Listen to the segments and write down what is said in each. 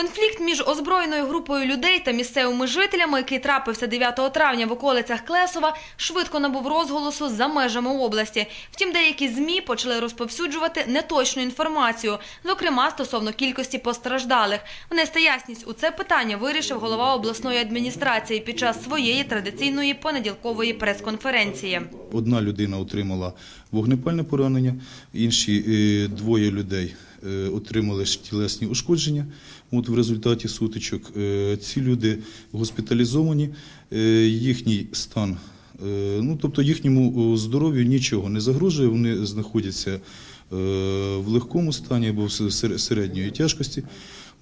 Конфлікт між озброєною групою людей та місцевими жителями, який трапився 9 травня в околицях Клесова, швидко набув розголосу за межами області. Втім, деякі ЗМІ почали розповсюджувати неточну інформацію, зокрема стосовно кількості постраждалих. Внести ясність у це питання вирішив голова обласної адміністрації під час своєї традиційної понеділкової прес-конференції. Одна людина отримала вогнепальне поранення, інші е, двоє людей е, отримали тілесні ушкодження. От в результаті сутичок Е, ці люди госпіталізовані, їхній стан, ну тобто їхньому здоров'ю нічого не загрожує. Вони знаходяться в легкому стані або в середньої тяжкості.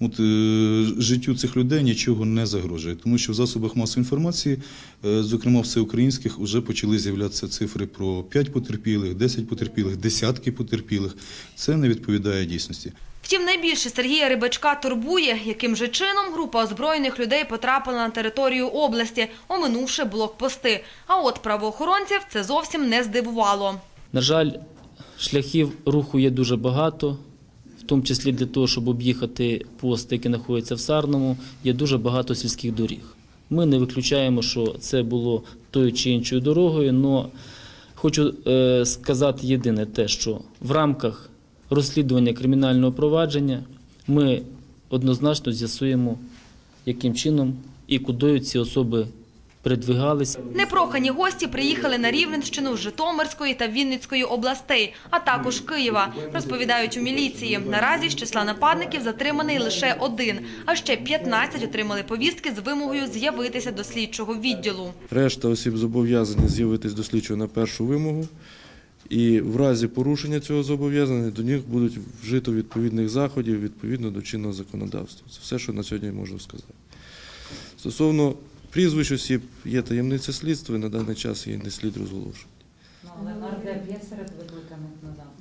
От, е, життю цих людей нічого не загрожує, тому що в засобах масової інформації, е, зокрема всеукраїнських, вже почали з'являтися цифри про 5 потерпілих, 10 потерпілих, десятки потерпілих. Це не відповідає дійсності. Втім, найбільше Сергія Рибачка турбує, яким же чином група озброєних людей потрапила на територію області, оминувши блокпости. А от правоохоронців це зовсім не здивувало. На жаль, шляхів руху є дуже багато, тому числі для того, щоб об'їхати пост, який знаходиться в Сарному, є дуже багато сільських доріг. Ми не виключаємо, що це було тою чи іншою дорогою, але хочу е, сказати єдине те, що в рамках розслідування кримінального провадження ми однозначно з'ясуємо, яким чином і куди ці особи передвигалися. Непрохані гості приїхали на Рівненщину з Житомирської та Вінницької областей, а також Києва. Розповідають у міліції. Наразі з числа нападників затриманий лише один, а ще 15 отримали повістки з вимогою з'явитися до слідчого відділу. Решта осіб зобов'язані з'явитись до слідчого на першу вимогу. І в разі порушення цього зобов'язання до них будуть вжито відповідних заходів відповідно до чинного законодавства. Це все, що на сьогодні можу сказати. Стосовно прізвищ осіб, є таємниця слідства, і на даний час її не слід розголошувати. Ну, але нардеп є серед викликаних на запит.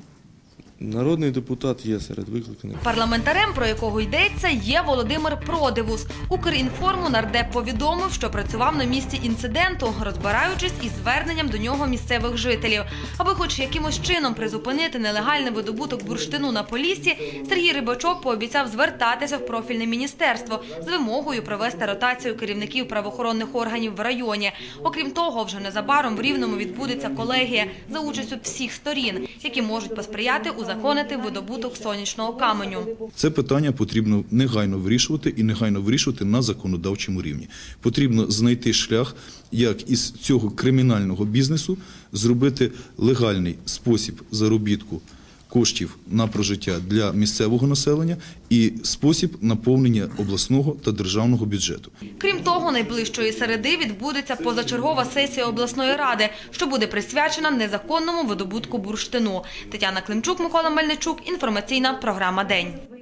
Народний депутат є серед викликаних. Парламентарем, про якого йдеться, є Володимир Продивус. Укрінформу нардеп повідомив, що працював на місці інциденту, розбираючись із зверненням до нього місцевих жителів. Аби хоч якимось чином призупинити нелегальний видобуток бурштину на Поліссі, Сергій Рибачок пообіцяв звертатися в профільне міністерство з вимогою провести ротацію керівників правоохоронних органів в районі. Окрім того, вже незабаром в Рівному відбудеться колегія за участю всіх сторін, які можуть посприяти узаконити видобуток сонячного каменю. Це питання потрібно негайно вирішувати і негайно вирішувати на законодавчому рівні. Потрібно знайти шлях, як із цього кримінального бізнесу зробити легальний спосіб заробітку коштів на прожиття для місцевого населення і спосіб наповнення обласного та державного бюджету. Крім того, найближчої середи відбудеться позачергова сесія обласної ради, що буде присвячена незаконному видобутку бурштину. Тетяна Климчук, Микола Мельничук. Інформаційна програма День.